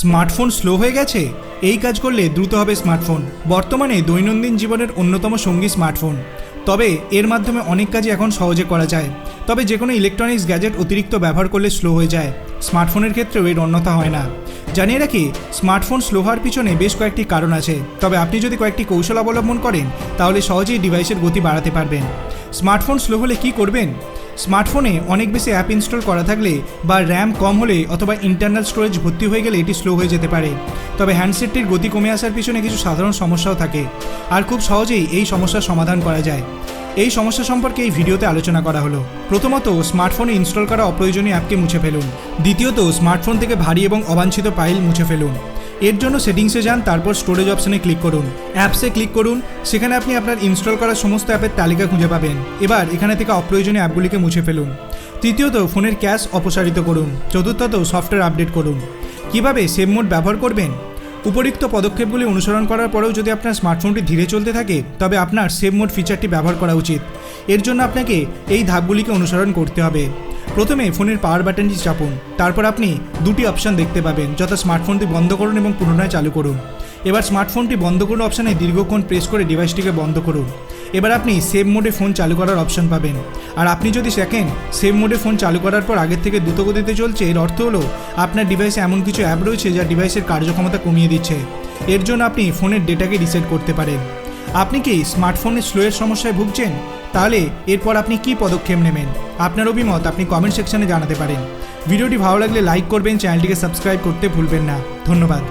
Smartphone slow হয়ে গেছে? এই কাজ করলে দ্রুত হবে স্মার্টফোন। বর্তমানে দৈনন্দিন জীবনের অন্যতম সঙ্গী স্মার্টফোন। তবে এর মাধ্যমে অনেক কাজই এখন সহজে করা যায়। তবে যে কোনো ইলেকট্রনিক্স গ্যাজেট অতিরিক্ত ব্যবহার করলে স্লো হয়ে যায়। স্মার্টফোনের ক্ষেত্রেও এর অন্যথা হয় না। জানিয়ে রাখি, স্মার্টফোন স্লো হওয়ার পিছনে বেশ কয়েকটি কারণ আছে। তবে আপনি যদি কয়েকটি কৌশল অবলম্বন করেন, তাহলে সহজেই ডিভাইসের গতি বাড়াতে পারবেন। স্মার্টফোন স্লো হলে কি করবেন? স্মার্টফোনে অনেক বেশি অ্যাপ ইনস্টল করা থাকলে বা র্যাম কম হলে অথবা ইন্টারনাল স্টোরেজ ভর্তি হয়ে গেলে এটি স্লো হয়ে যেতে পারে। তবে হ্যান্ডসেটটির গতি কমে আসার পিছনে কিছু সাধারণ সমস্যাও থাকে। আর খুব সহজেই এই সমস্যার সমাধান করা যায়। এই সমস্যা সম্পর্কে এই ভিডিওতে আলোচনা করা হলো। প্রথমত, স্মার্টফোনে ইনস্টল করা অপ্রয়োজনীয় অ্যাপকে মুছে ফেলুন। দ্বিতীয়ত, স্মার্টফোন থেকে ভারী এবং অবাঞ্ছিত ফাইল মুছে ফেলুন। এর জন্য সেটিংসে যান, তারপর স্টোরেজ অপশনে ক্লিক করুন। অ্যাপসে ক্লিক করুন, সেখানে আপনি আপনার ইনস্টল করা সমস্ত অ্যাপের তালিকা খুঁজে পাবেন। এবার এখানে থেকে অপ্রয়োজনীয় অ্যাপগুলিকে মুছে ফেলুন। তৃতীয়ত, ফোনের ক্যাশ অপসারিত করুন। চতুর্থত, সফটওয়্যার আপডেট করুন। কীভাবে সেভ মোড ব্যবহার করবেন? উপরিক্ত পদক্ষেপগুলি অনুসরণ করার পরেও যদি আপনার স্মার্টফোনটি ধীরে চলতে থাকে, তবে আপনার সেভ মোড ফিচারটি ব্যবহার করা উচিত। এর জন্য আপনাকে এই ধাপগুলিকে অনুসরণ করতে হবে। প্রথমে ফোনের পাওয়ার বাটনটি চাপুন, তারপর আপনি দুটি অপশন দেখতে পাবেন, যথা স্মার্টফোনটি বন্ধ করুন এবং পুনরায় চালু করুন। এবার স্মার্টফোনটি বন্ধ করুন অপশানে দীর্ঘক্ষণ প্রেস করে ডিভাইসটিকে বন্ধ করুন। এবার আপনি সেভ মোডে ফোন চালু করার অপশন পাবেন। আর আপনি যদি দেখেন সেভ মোডে ফোন চালু করার পর আগের থেকে দ্রুতগতিতে চলছে, এর অর্থ হলো আপনার ডিভাইসে এমন কিছু অ্যাপ রয়েছে যা ডিভাইসের কার্যক্ষমতা কমিয়ে দিচ্ছে। এর জন্য আপনি ফোনের ডেটাকে রিসেট করতে পারেন। আপনি কি স্মার্টফোনে স্লোয়ের সমস্যায় ভুগছেন? তাহলে এরপর আপনি কি পদক্ষেপ নেবেন? আপনার অভিমত আপনি কমেন্ট সেকশনে জানাতে পারেন। ভিডিওটি ভালো লাগলে লাইক করবেন চ্যানেলটিকে সাবস্ক্রাইব করতে ভুলবেন না। ধন্যবাদ।